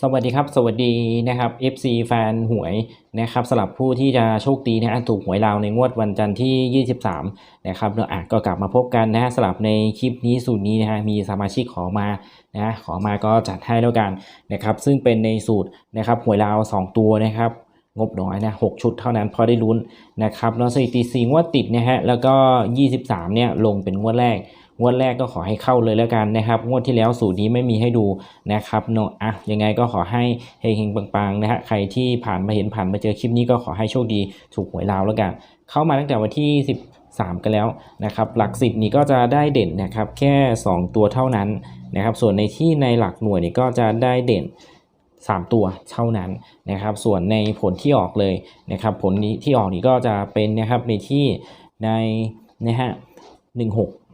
สวัสดีครับ สวัสดีนะครับ FC แฟนหวยนะครับสำหรับผู้ที่จะโชคดีนะฮะถูกหวยลาวในงวดวันจันทร์ที่ 23 นะครับเนอะอะก็กลับมาพบกันนะฮะสำหรับในคลิปนี้สูตรนี้นะฮะมีสมาชิกขอมานะขอมาก็จัดให้แล้วกันนะครับซึ่งเป็นในสูตรนะครับหวยลาว2ตัวนะครับงบน้อยนะ6ชุดเท่านั้นพอได้ลุ้นนะครับแล้วสถิติ4งวดติดนะฮะแล้วก็ 23เนี่ยลงเป็นงวดแรก งวดแรกก็ขอให้เข้าเลยแล้วกันนะครับ งวดที่แล้วสูตรนี้ไม่มีให้ดูนะครับเนอะอะยังไงก็ขอให้เฮงๆปังๆนะฮะใครที่ผ่านมาเห็นผ่านมาเจอคลิปนี้ก็ขอให้โชคดีถูกหวยลาวแล้วกัน เข้ามาตั้งแต่วันที่ 13 กันแล้วนะครับหลักสิบนี้ก็จะได้เด่นนะครับแค่ 2 ตัวเท่านั้นนะครับส่วนในที่ในหลักหน่วยนี่ก็จะได้เด่น3 ตัวเท่านั้นนะครับ ส่วนในผลที่ออกเลยนะครับ ผลนี้ที่ออกนี่ก็จะเป็นนะครับในที่ในนะฮะ16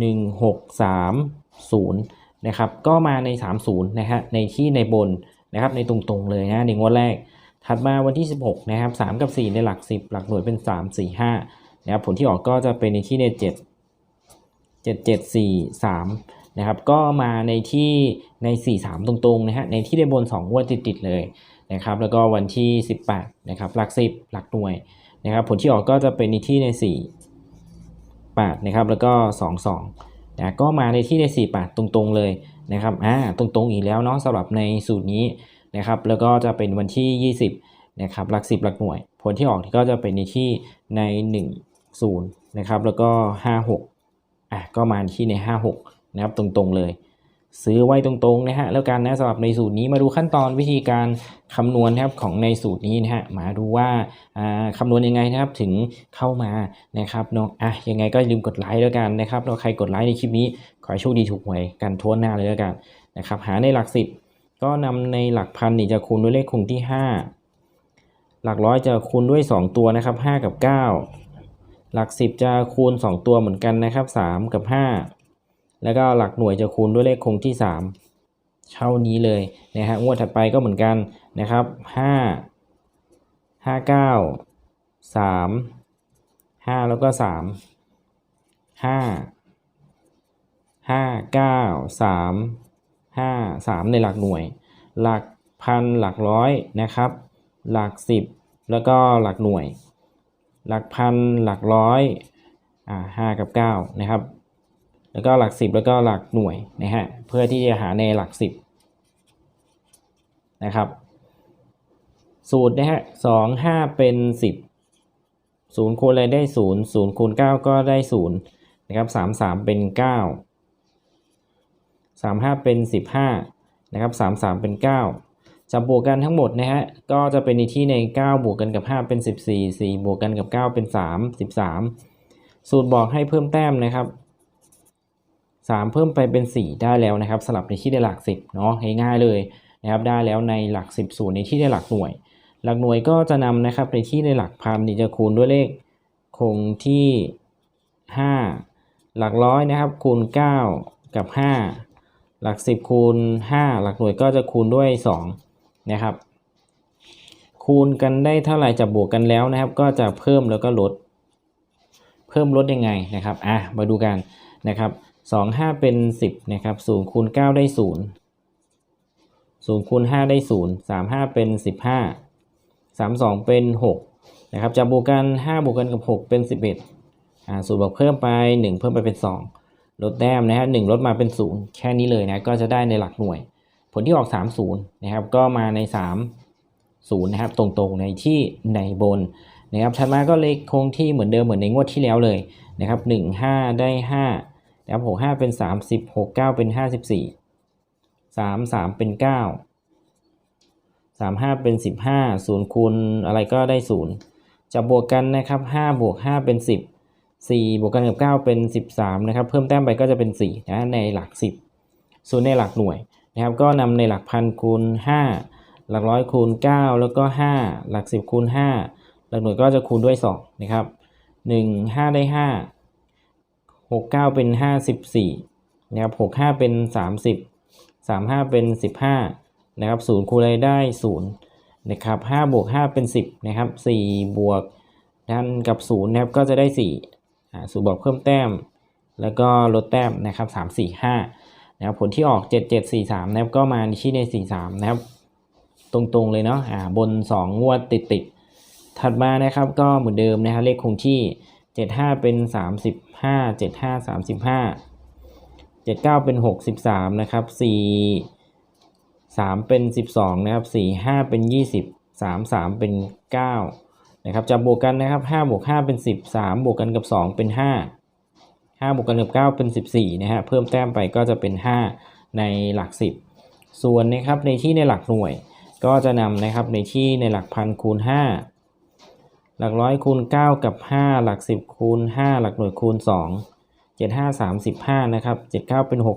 1630นะครับก็มาใน 30นะฮะในที่ในบนนะครับในตรงๆเลยนะในงวดแรก ถัดมาวันที่ 16นะครับ3กับ 4 ในหลัก 10 หลักหน่วยเป็น 3 4 5นะครับผลที่ออกก็จะเป็นในที่ใน 7 7 7 4 3นะครับก็มาในที่ใน 4 3 ตรงๆนะฮะในที่ในบน 2งวดติดๆเลยนะครับแล้วก็วันที่ 18นะครับหลัก 10 หลักหน่วยนะครับผลที่ออกก็จะเป็นในที่ใน 4 8นะครับแล้วก็ 2 2นะก็มาในที่ใน4 8ตรงๆเลยนะครับอ่าตรงๆอีกแล้วเนาะสำหรับในสูตรนี้นะครับแล้วก็จะเป็นวันที่ 20นะครับหลัก 10 หลักหน่วย ผลที่ออกก็จะเป็นในที่ใน 1 0นะครับแล้วก็ 5 6อะก็มาที่ใน 5 6นะครับตรงๆเลย ซื้อไว้ตรงๆนะฮะแล้วกันนะสำหรับในสูตรนี้มาดูขั้นตอนวิธีการคำนวณครับของในสูตรนี้นะฮะมาดูว่าอ่าคำนวณยังไงนะครับถึงเข้ามานะครับเนาะอะยังไงก็ลืมกดไลค์แล้วกันนะครับเราใครกดไลค์ในคลิปนี้ขอให้โชคดีถูกหวยกันทั่วหน้าเลยแล้วกันนะครับหาในหลักสิบก็นำในหลักพันนี่จะคูณด้วยเลขคงที่ 5 หลักร้อยจะคูณด้วย 2 ตัวนะครับ 5 กับ 9 หลัก 10 จะคูณ 2 ตัวเหมือนกันนะครับ 3 กับ 5 แล้วก็หลักหน่วยจะคูณด้วยเลขคงที่ 3 เท่านี้เลยนะฮะงวดถัดไปก็เหมือนกันนะครับ 5 5 9 3 5 แล้วก็ 3 5 5 9 3 5 3 ในหลักหน่วย หลักพันหลักร้อยนะครับ หลัก 10 แล้วก็หลักหน่วย หลักพันหลักร้อยอ่า5กับ 9 นะครับ แล้วก็หลัก 10 แล้วก็หลักหน่วยนะฮะเพื่อที่จะหาในหลัก 10นะครับ สูตรนะฮะสองห้าเป็นสิบศูนย์คูณอะไรได้ศูนย์ศูนย์คูณเก้าก็ได้ศูนย์นะครับสามสามเป็นเก้าสามห้าเป็นสิบห้านะครับสามสามเป็นเก้าจะบวกกันทั้งหมดนะฮะ ก็จะเป็นในที่ในเก้าบวกกันกับห้าเป็นสิบสี่สี่บวกกันกับเก้าเป็นสามสิบสามสูตรบอกให้เพิ่มแต้มนะครับ สามเพิ่มไปเป็นสี่ได้แล้วนะครับสลับในที่ได้หลักสิบเนาะง่ายๆเลยนะครับได้แล้วในหลักสิบศูนย์ในที่ได้หลักหน่วย หลักหน่วยก็จะนำนะครับในที่ในหลักพันนี่จะคูณด้วยเลขคงที่ 5 หลักร้อยนะครับคูณ 9 กับ 5 หลัก 10 คูณ 5 หลักหน่วยก็จะคูณด้วย2นะครับคูณกันได้เท่าไหร่จะบวกกันแล้วนะครับ ก็จะเพิ่มแล้วก็ลด เพิ่มลดยังไงนะครับอะมาดูกันนะครับ 2 5 เป็น 10นะครับ0คูณ9ได้ 0 0คูณ5ได้ 0 3 5 เป็น 15 3 2 เป็น 6 นะครับจะบวกกัน 5 บวกกันกับ 6 เป็น 11อ่าสูตรบอกเพิ่มไป 1 เพิ่มไปเป็น 2 ลดแต้มนะฮะ1ลดมาเป็น 0 แค่นี้เลยนะก็จะได้ในหลักหน่วย ผลที่ออก 30นะครับก็มาใน 3 0นะครับตรงๆในที่ในบนนะครับถัดมาก็เลขคงที่เหมือนเดิมเหมือนในงวดที่แล้วเลยนะครับ1 5 ได้ 5 นะครับ6 5เป็น30 6 9เก้าเป็น54 3 3เป็น9สามห้าเป็นสิบห้าศูนย์คูณอะไรก็ได้ศูนย์จะบวกกันนะครับห้าบวกห้าเป็นสิบสี่บวกกันกับเก้าเป็นสิบสามนะครับเพิ่มแต้มไปก็จะเป็นสี่นะในหลักสิบส่วนในหลักหน่วยนะครับก็นำในหลักพันคูณห้าหลักร้อยคูณเก้าแล้วก็ห้าหลักสิบคูณห้าหลักหน่วยก็จะคูณด้วยสองนะครับหนึ่งห้าได้ห้า หกเก้าเป็นห้าสิบสี่นะครับหกห้าเป็นสามสิบสามห้าเป็นสิบห้านะครับศูนย์คูณอะไรได้ศูนย์นะครับห้าบวกห้าเป็นสิบนะครับสี่บวกด้านกับศูนย์นะครับก็จะได้สี่อ่าศูนย์บอกเพิ่มแต้ม แล้วก็ลดแต้มนะครับสามสี่ห้านะครับผลที่ออก7743นะครับก็มาที่ใน43นะครับ ตรงๆเลยเนาะอ่าบน2งวดติดๆถัดมานะครับก็เหมือนเดิมนะครับเลขคงที่ เจ็ดห้าเป็นสามสิบห้าเจ็ดห้าสามสิบห้าเจ็ดเก้าเป็นหกสิบสามนะครับสี่สามเป็นสิบสองนะครับสี่ห้าเป็นยี่สิบสามสามเป็นเก้านะครับจะบวกกันนะครับห้าบวกห้าเป็นสิบสามบวกกันกับสองเป็นห้าห้าบวกกันกับเก้าเป็นสิบสี่นะฮะเพิ่มแต้มไปก็จะเป็นห้าในหลักสิบส่วนนะครับในที่ในหลักหน่วยก็จะนำนะครับในที่ในหลักพันคูณห้า หลักร้อยคูณ9กับ 5 หลัก 10คูณ5 หลักหน่วยคูณ 2 7 5 35 นะครับ 79 เป็น 63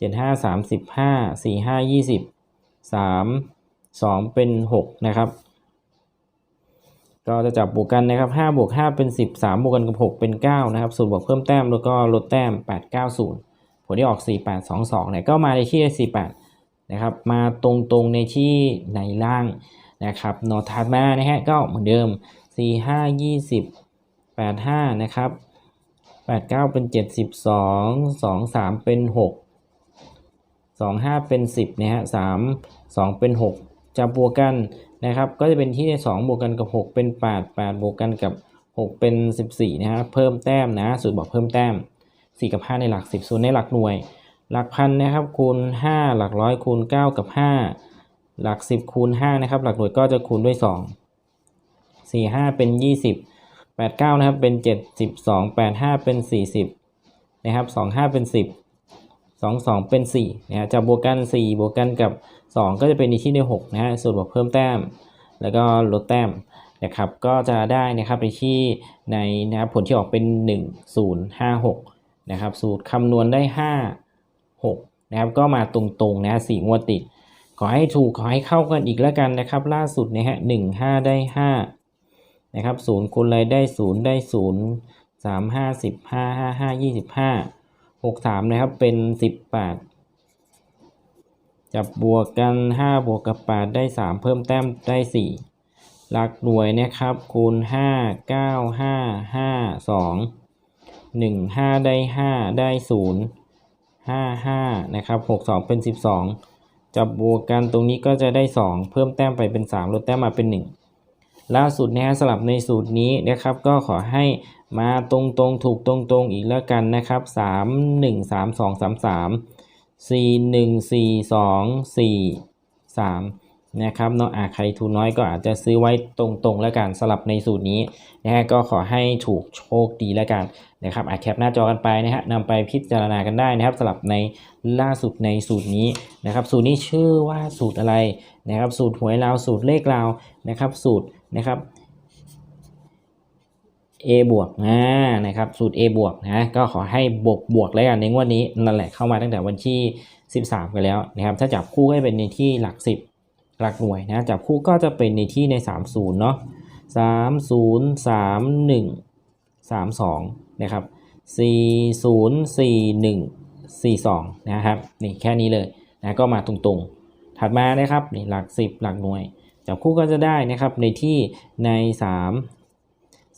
75 35 45 20 3 2 เป็น 6 นะครับ ก็จะจับบวกกันนะครับ5บวก5เป็น 10 3บวกกันกับ 6 เป็น 9 นะครับสูตรบวกเพิ่มแต้มแล้วก็ลดแต้ม 890 ผลที่ออก 4822เนี่ยก็มาในที่48 นะครับ มาตรงๆในที่ในล่าง นะครับโนอถัดมานะฮะก็เหมือนเดิม 4 5 20 8 5 นะครับ 8 9 เป็น 72 2 3 เป็น 6 2 5 เป็น 10 นะฮะ3 2 เป็น 6 จะบวกกันนะครับ ก็จะเป็นที่ 2 บวกกันกับ 6 เป็น 8 8 บวกกันกับ 6 เป็น 14 นะฮะ เพิ่มแต้มนะสูตรบอกเพิ่มแต้ม 4 กับ 5 ในหลัก 10 ส่วนในหลักหน่วย หลักพันนะครับคูณ 5 หลักร้อยคูณ 9 กับ 5 หลัก 10คูณ5นะครับ หลักหน่วยก็จะคูณด้วย 2 4 5 เป็น 20 8 9 นะครับ เป็น 72 8 5 เป็น 40 นะครับ 2 5 เป็น 10 2 2 เป็น4นะฮะจะบวกกัน 4 บวกกันกับ 2 ก็จะเป็นในที่ใน6นะฮะส่วนบวกเพิ่มแต้ม แล้วก็ลดแต้มนะครับ ก็จะได้นะครับในที่ในนะครับผลที่ออกเป็น 1 0 5 6 นะครับ สูตรคำนวณได้ 5 6 นะครับ ก็มาตรงๆนะสี่งวดติด ขอให้ถูกขอให้เข้ากันอีกแล้วกันนะครับ ล่าสุดนะฮะหนึ่งห้าได้ห้านะครับศูนย์คูณอะไรได้ศูนย์ได้ศูนย์สามห้าสิบห้าห้าห้ายี่สิบห้าหกสามนะครับเป็นสิบแปดจับบวกกันห้าบวกกับแปดได้สามเพิ่มแต้มได้สี่หลักหน่วยนะครับคูณห้าเก้าห้าห้าสองหนึ่งห้าได้ห้าได้ศูนย์ห้าห้านะครับหกสองเป็นสิบสอง จับบวกกันตรงนี้ก็จะได้ 2 เพิ่มแต้มไปเป็น 3 ลดแต้มมาเป็น 1 ล่าสุดนะฮะสลับในสูตรนี้นะครับก็ขอให้มาตรงตรงๆถูกตรงตรงๆอีกแล้วกันนะครับ 3 1 3 2 3 3 4 1 4 2 4 3 นะครับเนาะอะใครทุนน้อยก็อาจจะซื้อไว้ตรงๆแล้วกันสลับในสูตรนี้นะฮะก็ขอให้ถูกโชคดีแล้วกันนะครับอะแคปหน้าจอกันไปนะฮะนำไปพิจารณากันได้นะครับสลับในล่าสุดในสูตรนี้นะครับสูตรนี้ชื่อว่าสูตรอะไรนะครับสูตรหวยลาวสูตรเลขลาวนะครับสูตรนะครับ A บวกอ่านะครับสูตร A บวกนะก็ขอให้บวกบวกแล้วกันในงวดนี้นั่นแหละเข้ามาตั้งแต่วันที่ 13 กันแล้วนะครับถ้าจับคู่ให้เป็นในที่หลัก 10 หลักหน่วยนะจับคู่ก็จะเป็นในที่ใน 30เนาะ30 31 32นะครับ4041 42นะครับนี่แค่นี้เลยนะก็มาตรงๆ ถัดมานะครับนี่หลัก 10 หลักหน่วยจับคู่ก็จะได้นะครับในที่ใน 3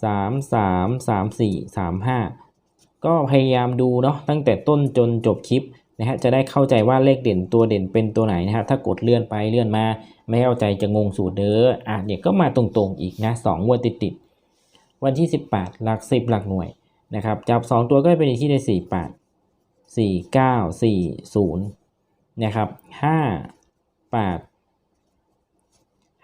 3 3 3 4 3 5 ก็พยายามดูเนาะตั้งแต่ต้นจนจบคลิป นะฮะจะได้เข้าใจว่าเลขเด่นตัวเด่นเป็นตัวไหนนะครับถ้ากดเลื่อนไปเลื่อนมา ไม่เข้าใจจะงงสูตรเด้ออะเนี่ยก็มาตรงๆอีกนะ2งวดติดวันที่ 18 หลัก 10 หลักหน่วยนะครับจับ 2 ตัวก็เป็นในที่ใน48สี่เก้าสี่ศูนย์นะครับห้าแปด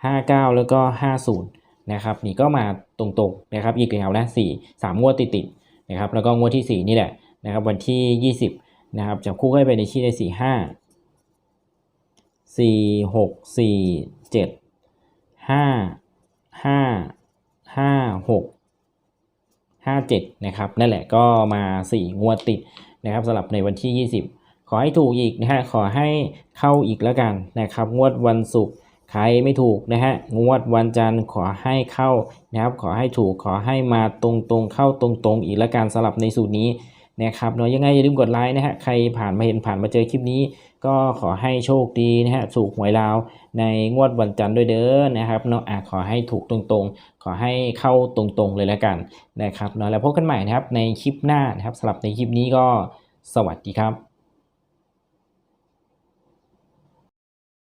ห้าเก้าแล้วก็ห้าศูนย์นะครับนี่ก็มาตรงๆนะครับอีกแล้วนะสี่สามงวดติดๆนะครับแล้วก็งวดที่สี่นี่แหละนะครับวันที่ยี่สิบ นะครับจับคู่ให้ไปในที่ได้สี่ห้าสี่หกสี่เจ็ดห้าห้าห้าหกห้าเจ็ดนะครับนั่นแหละก็มาสี่งวดติดนะครับสำหรับในวันที่20ขอให้ถูกอีกนะฮะขอให้เข้าอีกแล้วกันนะครับ งวดวันศุกร์ใครไม่ถูกนะฮะงวดวันจันทร์ขอให้เข้านะครับ ขอให้ถูกขอให้มาตรงๆเข้าตรงๆ อีกแล้วกันสำหรับในสูตรนี้ นะครับเนาะยังไงอย่าลืมกดไลค์นะฮะใครผ่านมาเห็นผ่านมาเจอคลิปนี้ ก็ขอให้โชคดีนะฮะถูกหวยลาวในงวดวันจันทร์ด้วยเด้อนะครับเนาะอะขอให้ถูกตรงๆ ขอให้เข้าตรงๆเลยแล้วกันนะครับเนาะแล้วพบกันใหม่นะครับในคลิปหน้านะครับสำหรับในคลิปนี้ก็สวัสดีครับ